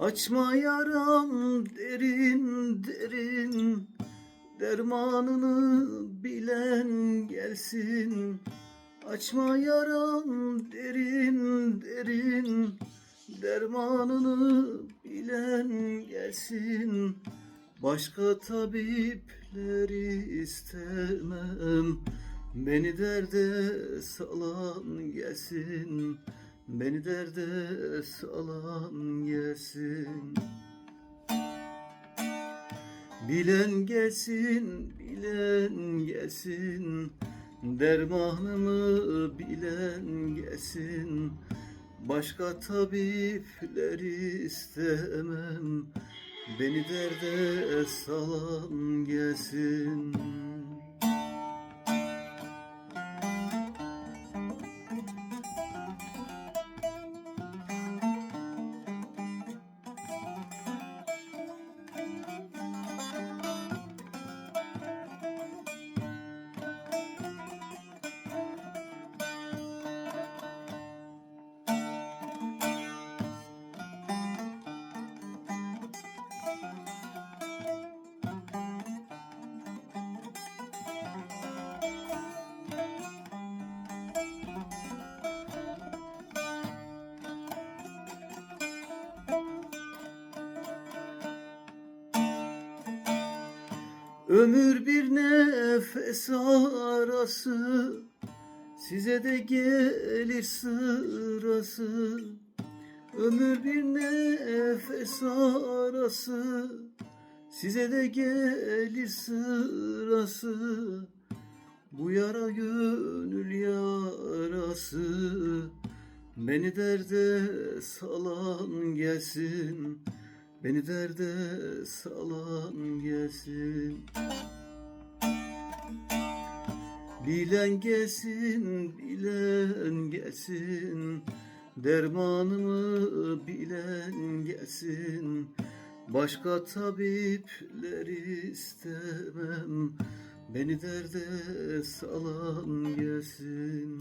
Açma yaram derin derin. Dermanını bilen gelsin. Açma yaram derin derin. Dermanını bilen gelsin. Başka tabipleri istemem. Beni derde salan gelsin Beni derde salan gelsin Bilen gelsin, bilen gelsin. Dermanımı bilen gelsin. Başka tabipleri istemem. Beni derde salan gelsin Ömür bir nefes arası Size de gelir sırası. Ömür bir nefes arası Size de gelir sırası. Bu yara gönül yarası Beni derde salan gelsin Beni derde salan gelsin. Bilen gelsin, bilen gelsin. Dermanımı bilen gelsin. Başka tabipleri istemem. Beni derde salan gelsin